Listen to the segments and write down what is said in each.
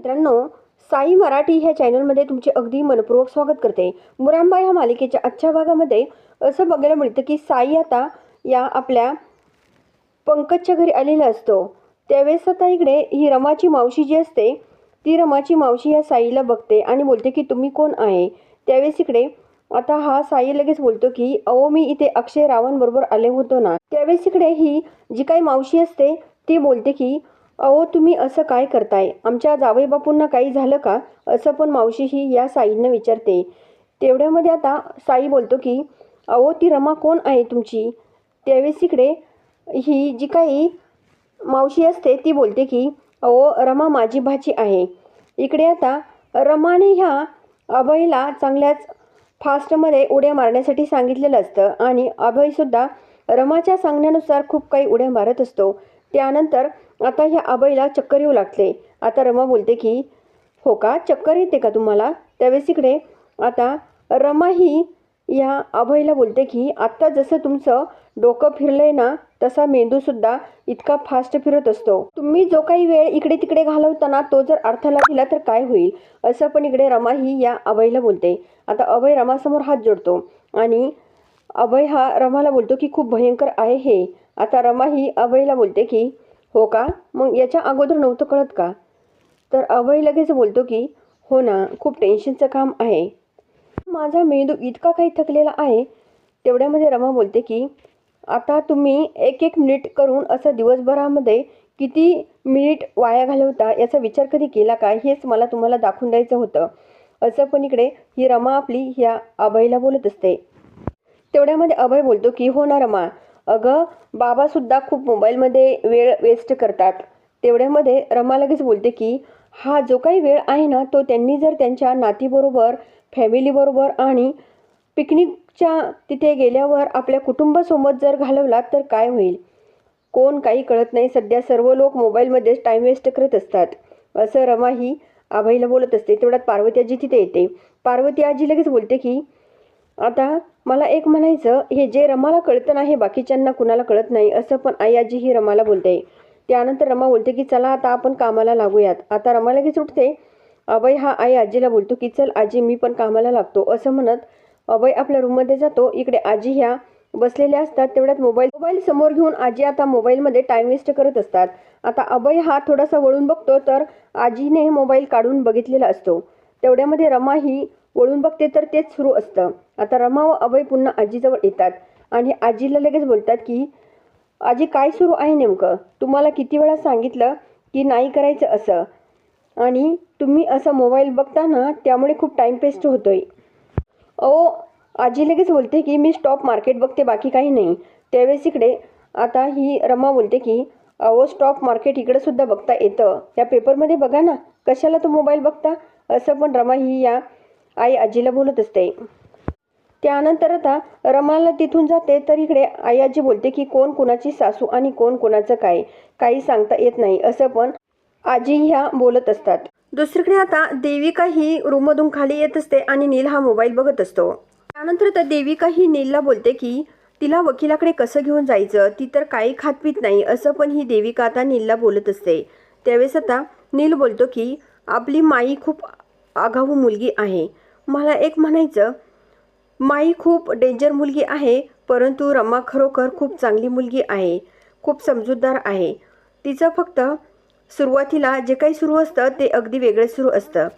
मित्रांनो साई मराठी ह्या चॅनलमध्ये तुमचे अगदी मनपूर्वक स्वागत करते. मुरांबा ह्या मालिकेच्या आजच्या भागामध्ये असं बघायला मिळतं की साई आता या आपल्या पंकजच्या घरी आलेला असतो. त्यावेळेस आता इकडे ही रमाची मावशी जी असते ती रमाची मावशी या साईला बघते आणि बोलते की तुम्ही कोण आहे? त्यावेळेस इकडे आता हा साई लगेच बोलतो की अहो मी इथे अक्षय रावण बरोबर आले होतो ना. त्यावेळेस इकडे ही जी काही मावशी असते ती बोलते की अहो तुम्ही असं काय करताय? आमच्या जावईबापूंना काही झालं का? असं पण मावशी ही या साईंना विचारते. तेवढ्यामध्ये आता साई बोलतो की अहो ती रमा कोण आहे तुमची? त्यावेळेस इकडे ही जी काही मावशी असते ती बोलते की अहो रमा माझी भाची आहे. इकडे आता रमाने ह्या अभयला चांगल्याच फास्टमध्ये उड्या मारण्यासाठी सांगितलेलं असतं आणि अभयसुद्धा रमाच्या सांगण्यानुसार खूप काही उड्या मारत असतो. त्यानंतर आता ह्या अभयला चक्कर येऊ लागते आता रमा बोलते की हो का? चक्कर येते का तुम्हाला? त्यावेळेस इकडे आता रमा ही या अभयला बोलते की आत्ता जसं तुमचं डोकं फिरलंय ना तसा मेंदूसुद्धा इतका फास्ट फिरत असतो. तुम्ही जो काही वेळ इकडे तिकडे घालवताना तो जर अर्थाला दिला तर काय होईल? असं पण इकडे रमा ही या अभयला बोलते. आता अभय रमासमोर हात जोडतो आणि अभय हा रमाला बोलतो की खूप भयंकर आहे हे. आता रमा ही अभयला बोलते की हो का? मग याच्या अगोदर नव्हतं कळत का? तर अभय लगेच बोलतो की हो ना खूप टेन्शनचं काम आहे. माझा मेंदू इतका काही थकलेला आहे. तेवढ्यामध्ये रमा बोलते की आता तुम्ही एक एक मिनिट करून असं दिवसभरामध्ये किती मिनिट वाया घालवता याचा विचार कधी केला का? हेच मला तुम्हाला दाखवून द्यायचं होतं. असं पण इकडे ही रमा आपली ह्या अभयला बोलत असते. तेवढ्यामध्ये अभय बोलतो की हो ना रमा. अगं बाबासुद्धा खूप मोबाईलमध्ये वेळ वेस्ट करतात. तेवढ्यामध्ये रमा लगेच बोलते की हा जो काही वेळ आहे ना तो त्यांनी जर त्यांच्या नातीबरोबर फॅमिलीबरोबर आणि पिकनिकच्या तिथे गेल्यावर आपल्या कुटुंबासोबत जर घालवला तर काय होईल? कोण काही कळत नाही सध्या सर्व लोक मोबाईलमध्येच टाईम वेस्ट करत असतात. असं रमा ही आभाईला बोलत असते. तेवढ्यात पार्वती आजी तिथे येते. पार्वती आजी लगेच बोलते की आता मला एक म्हणायचं हे जे रमाला कळतं ना हे बाकीच्यांना कुणाला कळत नाही असं पण आई आजी ही रमाला बोलते. त्यानंतर रमा बोलते की चला आता आपण कामाला लागूयात. आता रमा लगेच उठते अभय हा आई आजीला बोलतो की चल आजी मी पण कामाला लागतो. असं म्हणत अभय आपल्या रूममध्ये जातो. इकडे आजी ह्या बसलेल्या असतात तेवढ्यात मोबाईल मोबाईल समोर घेऊन आजी आता मोबाईलमध्ये टाईम वेस्ट करत असतात. आता अभय हा थोडासा वळून बघतो तर आजीने मोबाईल काढून बघितलेला असतो. तेवढ्यामध्ये रमा ही वळून बघते तर तेच सुरू असतं. आता रमा व अभय पुन्हा आजीजवळ येतात आणि आजीला लगेच बोलतात की आजी काय सुरू आहे नेमकं? तुम्हाला किती वेळा सांगितलं की नाही करायचं असं? आणि तुम्ही असं मोबाईल बघता ना त्यामुळे खूप टाईम वेस्ट होतोय. अहो आजी लगेच बोलते की मी स्टॉक मार्केट बघते बाकी काही नाही. त्यावेळेस इकडे आता ही रमा बोलते की अहो स्टॉक मार्केट इकडे सुद्धा बघता येतं. या पेपरमध्ये बघा ना कशाला तो मोबाईल बघता? असं पण रमा ही या आई आजीला बोलत असते. त्यानंतर आता रमाला तिथून जाते तर इकडे आई आजी बोलते की कोण कोणाची सासू आणि कोण कोणाचं काय? काही सांगता येत नाही असं पण आजी ह्या बोलत असतात. दुसरीकडे आता देविका ही रूममधून खाली येत असते आणि नील हा मोबाईल बघत असतो. त्यानंतर आता देविका ही नीलला बोलते की तिला वकिलाकडे कसं घेऊन जायचं? ती तर काही खात पित नाही असं पण ही देविका आता नीलला बोलत असते. त्यावेळेस आता नील बोलतो की आपली माई खूप आघाऊ मुलगी आहे. मला एक म्हणायचं माई खूप डेंजर मुलगी आहे परंतु रमा खरोखर खूप चांगली मुलगी आहे खूप समजूतदार आहे. तिचं फक्त सुरुवातीला जे काही सुरू असतं ते अगदी वेगळं सुरू असतं.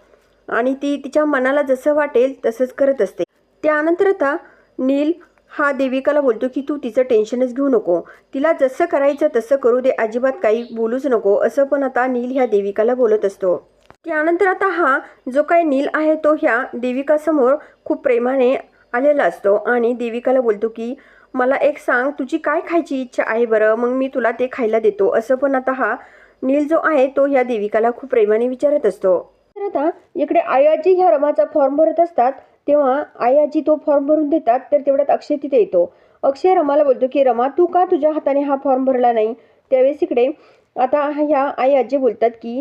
आणि ती तिच्या मनाला जसं वाटेल तसंच करत असते. त्यानंतर आता नील हा देविकाला बोलतो की तू तिचं टेन्शनच घेऊ नको. तिला जसं करायचं तसं करू दे अजिबात काही बोलूच नको. असं पण आता नील ह्या देविकाला बोलत असतो. त्यानंतर आता हा जो काही नील आहे तो ह्या देविकासमोर खूप प्रेमाने आलेला असतो. आणि देविकाला बोलतो की मला एक सांग तुझी काय खायची इच्छा आहे बरं? मग मी तुला ते खायला देतो. असं पण आता हा नील जो आहे तो ह्या देविकाला खूप प्रेमाने विचारत असतो. तर आता इकडे आयाजी ह्या रमाचा फॉर्म भरत असतात. तेव्हा आयाजी तो फॉर्म भरून देतात तर तेवढ्यात अक्षय तिथे येतो. अक्षय रमाला बोलतो की रमा तू का तुझ्या हाताने हा फॉर्म भरला नाही? त्यावेळेस इकडे आता ह्या आई आजी बोलतात की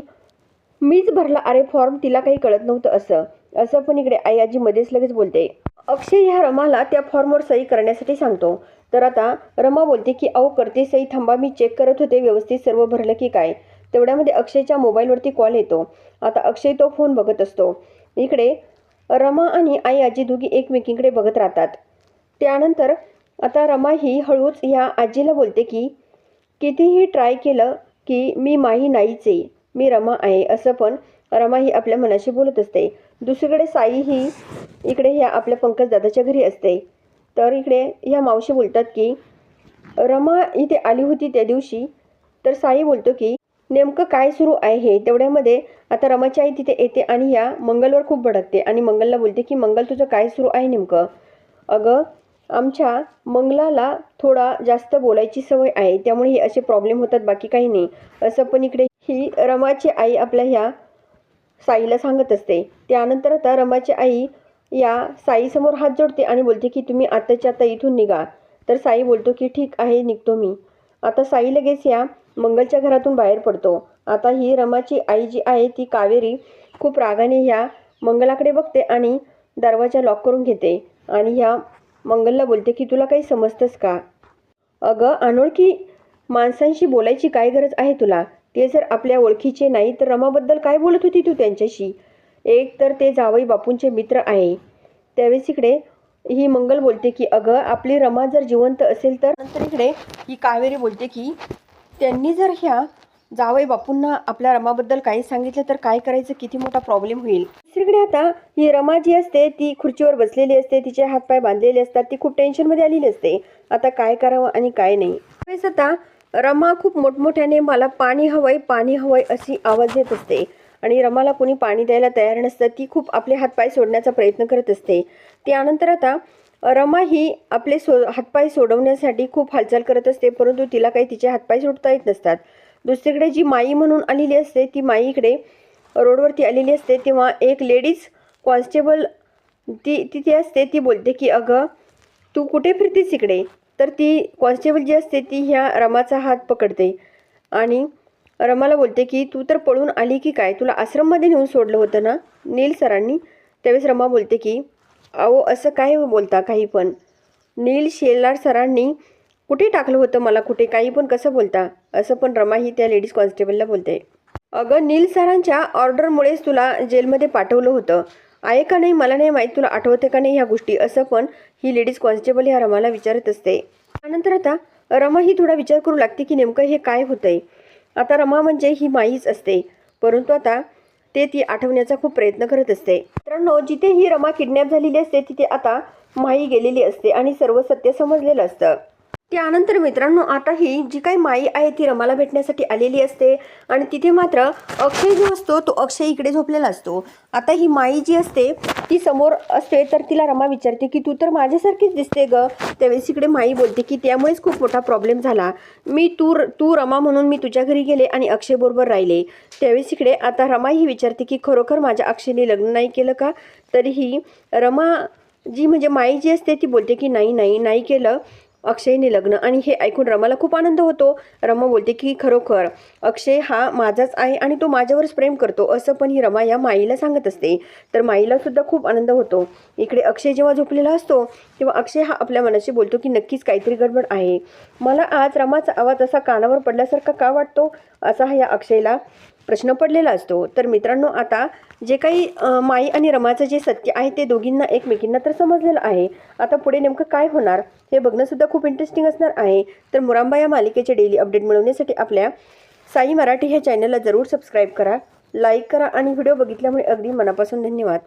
मीच भरला अरे फॉर्म तिला काही कळत नव्हतं असं. असं पण इकडे आई आजी मध्येच लगेच बोलते. अक्षय ह्या रमाला त्या फॉर्मवर सही करण्यासाठी सांगतो. तर आता रमा बोलते की अहो करते सही थांबा मी चेक करत होते व्यवस्थित सर्व भरलं की काय? तेवढ्यामध्ये अक्षयच्या मोबाईलवरती कॉल येतो. आता अक्षय तो फोन बघत असतो. इकडे रमा आणि आई आजी दोघी एकमेकींकडे बघत राहतात. त्यानंतर आता रमा ही हळूच ह्या आजीला बोलते की कितीही ट्राय केलं की मी माही नाहीच आहे. मी रमा आहे. असं पण रमा ही आपल्या मनाशी बोलत असते. दुसरीकडे साई ही इकडे ह्या आपल्या पंकज दादाच्या घरी असते. तर इकडे ह्या मावशी बोलतात की रमा इथे आली होती त्या दिवशी. तर साई बोलतो की नेमकं काय सुरू आहे? हे तेवढ्यामध्ये आता रमाची आई तिथे येते आणि या मंगलवर खूप भडकते आणि मंगलला बोलते की मंगल तुझं काय सुरू आहे नेमकं? अगं आमच्या मंगलाला थोडा जास्त बोलायची सवय आहे. त्यामुळे हे असे प्रॉब्लेम होतात बाकी काही नाही. असं पण इकडे ही रमाची आई आपल्या ह्या साईला सांगत असते. त्यानंतर आता रमाची आई या साईसमोर हात जोडते आणि बोलते की तुम्ही आताच्या आता इथून निघा. तर साई बोलतो की ठीक आहे निघतो मी. आता साई लगेच या मंगलच्या घरातून बाहेर पडतो. आता ही रमाची आई जी आहे ती कावेरी खूप रागाने ह्या मंगलाकडे बघते आणि दरवाजा लॉक करून घेते आणि ह्या मंगलला बोलते की तुला काही समजतंस का? अगं अनोळखी माणसांशी बोलायची काय गरज आहे तुला? ते जर आपल्या ओळखीचे नाही तर रमाबद्दल काय बोलत होती तू त्यांच्याशी? एक तर ते जावई बापूंचे मित्र आहे. त्यावेळेस इकडे ही मंगल बोलते की अगं आपली रमा जर जिवंत असेल तर नंतर इकडे ही कावेरी बोलते की त्यांनी जर ह्या जावई बापूंना आपल्या रमाबद्दल काही सांगितलं तर काय करायचं? किती मोठा प्रॉब्लेम होईल? दुसरीकडे आता ही रमा जी असते ती खुर्चीवर बसलेली असते तिचे हातपाय बांधलेले असतात ती खूप टेन्शनमध्ये आलेली असते. आता काय करावं आणि काय नाही? आता रमा खूप मोठमोठ्याने मला पाणी हवंय पाणी हवंय अशी आवाज येत असते. आणि रमाला कोणी पाणी द्यायला तयार नसतं ती खूप आपले हातपाय सोडण्याचा प्रयत्न करत असते. त्यानंतर आता रमा ही आपले सो हातपाय सोडवण्यासाठी खूप हालचाल करत असते परंतु तिला काही तिचे हातपाय सोडता येत नसतात. दुसरीकडे जी माई म्हणून आलेली असते ती माई इकडे रोडवरती आलेली असते तेव्हा एक लेडीज कॉन्स्टेबल ती तिथे असते ती बोलते की अगं तू कुठे फिरतेस इकडे? तर ती कॉन्स्टेबल जी असते ती ह्या रमाचा हात पकडते. आणि रमाला बोलते की तू तर पळून आली की काय? तुला आश्रममध्ये नेऊन सोडलं होतं ना? नील सरांनी त्यावेळेस रमा बोलते की अहो असं काय बोलता काही पण? नील शेलार सरांनी कुठे टाकलं होतं मला? कुठे? काही पण कसं बोलता? असं पण रमा ही त्या लेडीज कॉन्स्टेबलला बोलते. अगं नील सरांच्या ऑर्डरमुळेच तुला जेलमध्ये पाठवलं होतं. आहे का नाही मला नाही माहीत तुला आठवते का नाही ह्या गोष्टी? असं पण ही लेडीज कॉन्स्टेबल ह्या रमाला विचारत असते. त्यानंतर आता रमा ही थोडा विचार करू लागते की नेमकं हे काय होतंय. आता रमा म्हणजे ही माईच असते. परंतु आता ते ती आठवण्याचा खूप प्रयत्न करत असते. मित्रांनो जिथे ही रमा किडनॅप झालेली असते तिथे आता माही गेलेली असते आणि सर्व सत्य समजलेलं असतं. त्यानंतर मित्रांनो आता ही जी काही माई आहे ती रमाला भेटण्यासाठी आलेली असते. आणि तिथे मात्र अक्षय जो असतो तो अक्षय इकडे झोपलेला असतो. आता ही माई जी असते ती समोर असते तर तिला रमा विचारते की तू तर माझ्यासारखीच दिसते ग. त्यावेळेस इकडे माई बोलते की त्यामुळेच खूप मोठा प्रॉब्लेम झाला. मी तू तू रमा म्हणून मी तुझ्या घरी गेले आणि अक्षयबरोबर राहिले. त्यावेळेस इकडे आता रमा ही विचारते की खरोखर माझ्या अक्षयने लग्न नाही केलं का? तरीही रमा जी म्हणजे माई जी असते ती बोलते की नाही नाही नाही केलं. अक्षयने लग्न आणि हे ऐकून रमाला खूप आनंद होतो. रमा बोलते की खरोखर अक्षय हा माझाच आहे आणि तो माझ्यावरच प्रेम करतो असं पण ही रमा या माईला सांगत असते. तर माईला सुद्धा खूप आनंद होतो. इकडे अक्षय जेव्हा झोपलेला असतो तेव्हा अक्षय हा आपल्या मनाशी बोलतो की नक्कीच काहीतरी गडबड आहे. मला आज रमाचा आवाज असा कानावर पडल्यासारखा का वाटतो? असा हा या अक्षयला प्रश्न पडलेला असतो. तर मित्रांनो आता जे काही माई आणि रमाचं जे सत्य आहे ते दोघींना एकमेकींना तर समजलेलं आहे. आता पुढे नेमकं काय होणार हे बघणंसुद्धा खूप इंटरेस्टिंग असणार आहे. तर मुरांबा या मालिकेचे डेली अपडेट मिळवण्यासाठी आपल्या साई मराठी ह्या चॅनलला जरूर सबस्क्राईब करा लाईक करा आणि व्हिडिओ बघितल्यामुळे अगदी मनापासून धन्यवाद.